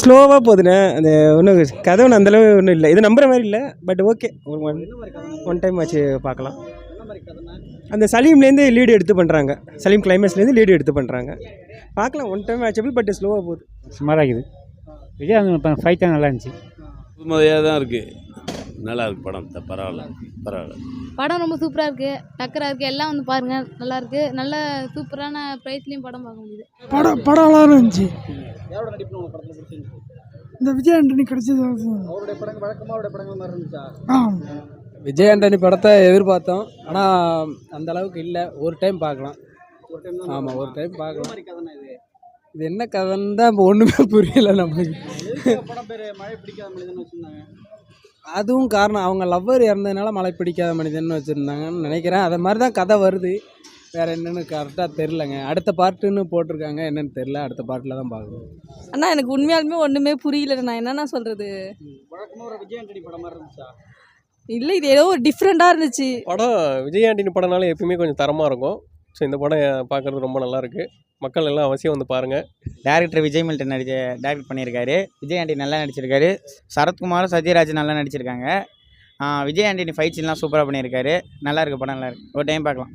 ஸ்லோவாக போகுதுண்ணே. அந்த ஒன்றும் கதை ஒன்றும் அந்தளவு ஒன்றும் இல்லை. இது நம்புற மாதிரி இல்லை பட் ஓகே ஒரு ஒன் ஒன் டைம் ஆச்சு பார்க்கலாம். அந்த சலீம்லேருந்து லீடு எடுத்து பண்ணுறாங்க சலீம் கிளைமேக்ஸ்லேருந்து லீடு எடுத்து பண்ணுறாங்க பார்க்கலாம் ஒன் டைம் ஆச்சபிள் பட் ஸ்லோவாக போகுது. சுமாராக இருக்குது விஜய் ஃபைட் தான் நல்லா இருந்துச்சு. புதுமதையாக தான் இருக்குது நல்லா இருக்கு படம். த- பரவாயில்ல. பரவாயில்ல. படம் ரொம்ப சூப்பராக இருக்குது டக்கராக இருக்குது எல்லாம் வந்து பாருங்கள் நல்லா இருக்கு. நல்ல சூப்பரான ப்ரைஸ்லேயும் படம் பார்க்க முடியுது. படம் படம் நல்லா இருந்துச்சு. இந்த விஜய் ஆண்டனி கிடைச்சது ஆ விஜய் ஆண்டனி படத்தை எதிர்பார்த்தோம். ஆனால் அந்த அளவுக்கு இல்லை. ஒரு டைம் பார்க்கலாம். ஆமாம் ஒரு டைம் பார்க்கலாம். இது? என்ன கதைன்னு தான் இப்போ ஒன்றுமே புரியல நம்மளுக்கு அதுவும் காரணம். அவங்க லவ்வர் இறந்ததுனால மழை பிடிக்காத மனிதன் வச்சுருந்தாங்கன்னு நினைக்கிறேன். அதை மாதிரி தான் கதை வருது. வேறு என்னன்னு கரெக்டாக தெரிலங்க அடுத்த பார்ட்டுன்னு போட்டிருக்காங்க. என்னன்னு தெரில அடுத்த பார்ட்டில் தான் பார்க்கணும். அண்ணா எனக்கு உண்மையாலுமே ஒன்றுமே புரியல நான் என்னண்ணா சொல்கிறது இல்லை இது ஏதோ ஒரு டிஃப்ரெண்ட்டாக இருந்துச்சு. படம் விஜய் ஆண்டனி படம்னாலே எப்பயுமே கொஞ்சம் தரமாக இருக்கும். ஸோ இந்த படம் பார்க்குறது ரொம்ப நல்லாயிருக்கு மக்கள் எல்லாம் அவசியம் வந்து பாருங்கள் டேரக்டர் விஜய் மில்டன் நடிச்ச டேரக்ட் பண்ணியிருக்காரு. விஜய் ஆண்டி நல்லா நடிச்சிருக்காரு. சரத்குமாரும் சத்யராஜ் நல்லா நடிச்சிருக்காங்க. விஜய் ஆண்டனி ஃபைட் சீன்லாம் சூப்பராக பண்ணியிருக்காரு. நல்லாயிருக்கு படம் நல்லாயிருக்கு ஒரு டைம் பார்க்கலாம்.